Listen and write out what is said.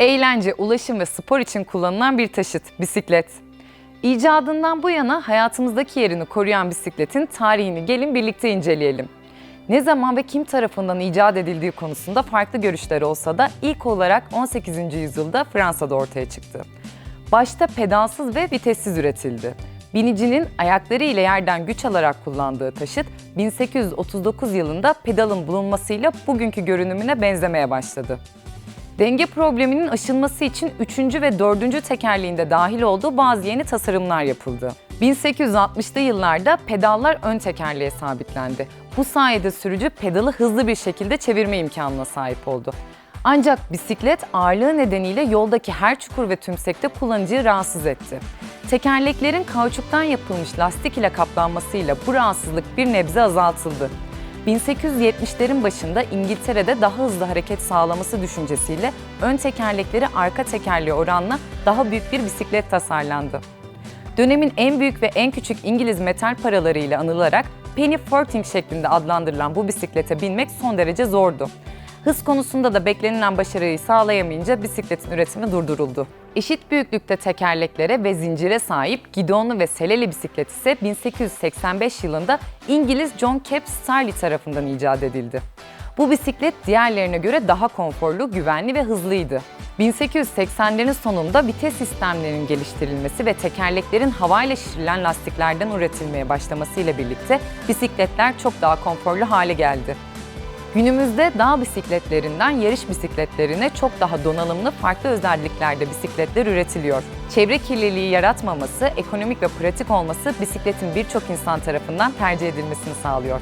Eğlence, ulaşım ve spor için kullanılan bir taşıt, bisiklet. İcadından bu yana hayatımızdaki yerini koruyan bisikletin tarihini gelin birlikte inceleyelim. Ne zaman ve kim tarafından icat edildiği konusunda farklı görüşler olsa da ilk olarak 18. yüzyılda Fransa'da ortaya çıktı. Başta pedalsız ve vitessiz üretildi. Binicinin ayakları ile yerden güç alarak kullandığı taşıt 1839 yılında pedalın bulunmasıyla bugünkü görünümüne benzemeye başladı. Denge probleminin aşılması için 3. ve 4. tekerleğinde dahil olduğu bazı yeni tasarımlar yapıldı. 1860'lı yıllarda pedallar ön tekerleğe sabitlendi. Bu sayede sürücü pedalı hızlı bir şekilde çevirme imkanına sahip oldu. Ancak bisiklet ağırlığı nedeniyle yoldaki her çukur ve tümsekte kullanıcıyı rahatsız etti. Tekerleklerin kauçuktan yapılmış lastik ile kaplanmasıyla bu rahatsızlık bir nebze azaltıldı. 1870'lerin başında İngiltere'de daha hızlı hareket sağlaması düşüncesiyle ön tekerlekleri arka tekerleğe oranla daha büyük bir bisiklet tasarlandı. Dönemin en büyük ve en küçük İngiliz metal paraları ile anılarak penny farthing şeklinde adlandırılan bu bisiklete binmek son derece zordu. Hız konusunda da beklenilen başarıyı sağlayamayınca bisikletin üretimi durduruldu. Eşit büyüklükte tekerleklere ve zincire sahip gidonlu ve seleli bisiklet ise 1885 yılında İngiliz John Kep Starley tarafından icat edildi. Bu bisiklet diğerlerine göre daha konforlu, güvenli ve hızlıydı. 1880'lerin sonunda vites sistemlerinin geliştirilmesi ve tekerleklerin havayla şişirilen lastiklerden üretilmeye başlamasıyla birlikte bisikletler çok daha konforlu hale geldi. Günümüzde dağ bisikletlerinden yarış bisikletlerine çok daha donanımlı farklı özelliklerde bisikletler üretiliyor. Çevre kirliliği yaratmaması, ekonomik ve pratik olması bisikletin birçok insan tarafından tercih edilmesini sağlıyor.